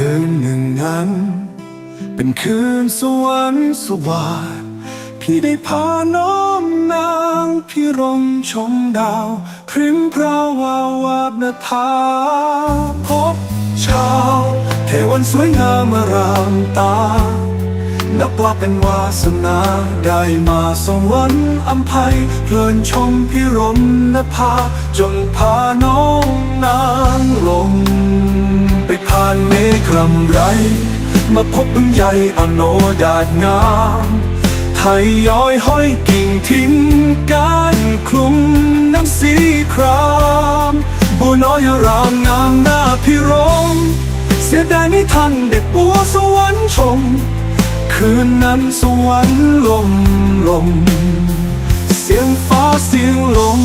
คืนหนึ่งนั้น เป็นคืนสวรรค์สวัสดพี่ได้พาน้องนางพี่รมชมดาวพริมพราวาวาบนาภาพบช้าเทวันสวยงามอารามตา นับว่าเป็นวาสนาได้มาสวรรค์อัมภัยเพลินชมพิรมนภาจนพาน้องนางลงานเมฆรำไร มาพบบึงใหญ่อโนดาดงามไทยย้อยห้อยกิ่งทิ้งการคลุมน้ำสีครามบัวน้อยรามงามหน้าพิรม เสียดายไม่ทันเด็กบัวสวรรค์ชม คืนนั้นสวรรค์ลมลม เสียงฟ้าเสียงลม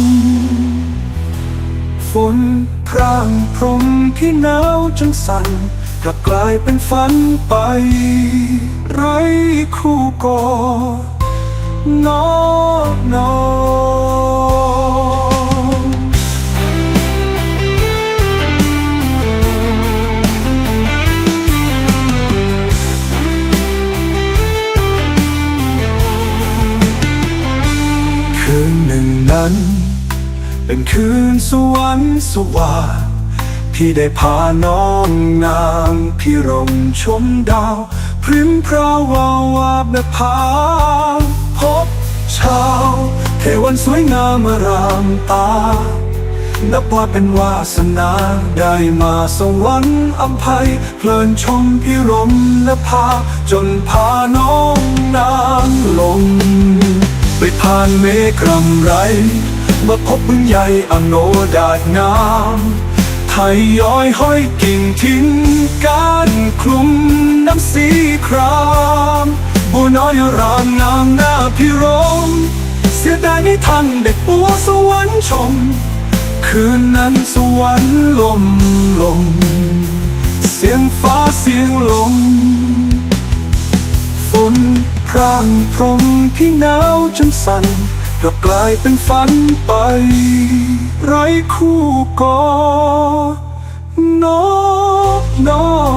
ฝน ร่างพรมที่หนาวจนสั่นกลับกลายเป็นฝันไป ไรคู่กอนอนอคืนหนึ่งนั้น เป็นคืนสวรรค์สว่างพี่ได้พาน้องนางพี่รมชมดาว พริมพราวาวาบนภาพบเช้าเทวันสวยงามอารามตา นับว่าเป็นวาสนาได้มาสวรรค์อัมภัย เพลินชมพิรมและพา จนพาน้องนางลง ไปผ่านเมฆรำไร มาพบบึงใหญ่อโนดาดงามไทยย้อยห้อยกิ่งทิ้งการคลุมน้ำสีครามบัวน้อยรามงามหน้าพิรม เสียดายไม่ทันเด็กบัวสวรรค์ชม คืนนั้นสวรรค์ลมลม เสียงฟ้าเสียงลมฝนพรางพรมที่หนาวจนสั่น กลับกลายเป็นฝันไป ไร้คู่กอนอนอ